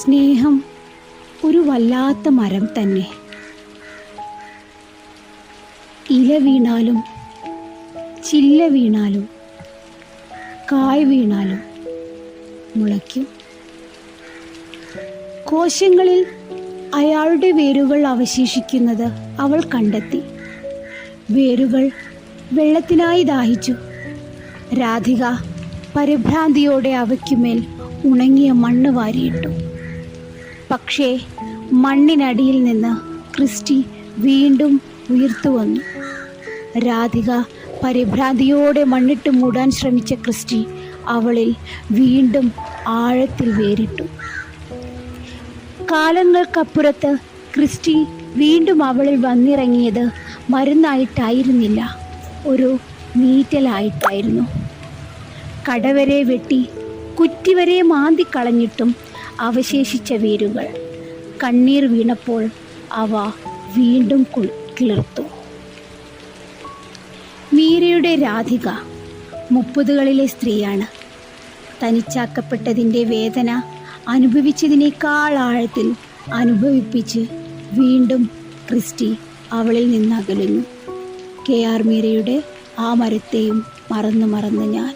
സ്നേഹം ഒരു വല്ലാത്ത മരം തന്നെ. ഇല വീണാലും ചില്ല വീണാലും കായ് വീണാലും മുളയ്ക്കും. കോശങ്ങളിൽ അയാളുടെ വേരുകൾ അവശേഷിക്കുന്നത് അവൾ കണ്ടെത്തി. വേരുകൾ വെള്ളത്തിനായി ദാഹിച്ചു. രാധിക പരിഭ്രാന്തിയോടെ അവയ്ക്കുമേൽ ഉണങ്ങിയ മണ്ണ് വാരിയിട്ടു. പക്ഷേ മണ്ണിനടിയിൽ നിന്ന് ക്രിസ്റ്റി വീണ്ടും ഉയർത്തു വന്നു. രാധിക പരിഭ്രാന്തിയോടെ മണ്ണിട്ട് മൂടാൻ ശ്രമിച്ച ക്രിസ്റ്റി അവളിൽ വീണ്ടും ആഴത്തിൽ വേറിട്ടു. കാലങ്ങൾക്കപ്പുറത്ത് ക്രിസ്റ്റി വീണ്ടും അവളിൽ വന്നിറങ്ങിയത് മരുന്നായിട്ടായിരുന്നില്ല. ഒരു നീറ്റലായിട്ടായിരുന്നു. കടവരെ വെട്ടി കുറ്റിവരെ മാന്തിക്കളഞ്ഞിട്ടും അവശേഷിച്ച വേരുകൾ. കണ്ണീർ വീണപ്പോൾ അവ വീണ്ടും കിളിർത്തു. മീരയുടെ രാധിക മുപ്പതുകളിലെ സ്ത്രീയാണ്. തനിച്ചാക്കപ്പെട്ടതിന്റെ വേദന അനുഭവിച്ചതിനേക്കാൾ ആഴത്തിൽ അനുഭവിപ്പിച്ച് വീണ്ടും ക്രിസ്റ്റി അവളിൽ നിന്നകലുന്നു. കെ ആർ മീരയുടെ ആ മരത്തെയും മറന്നു മറന്ന് ഞാൻ.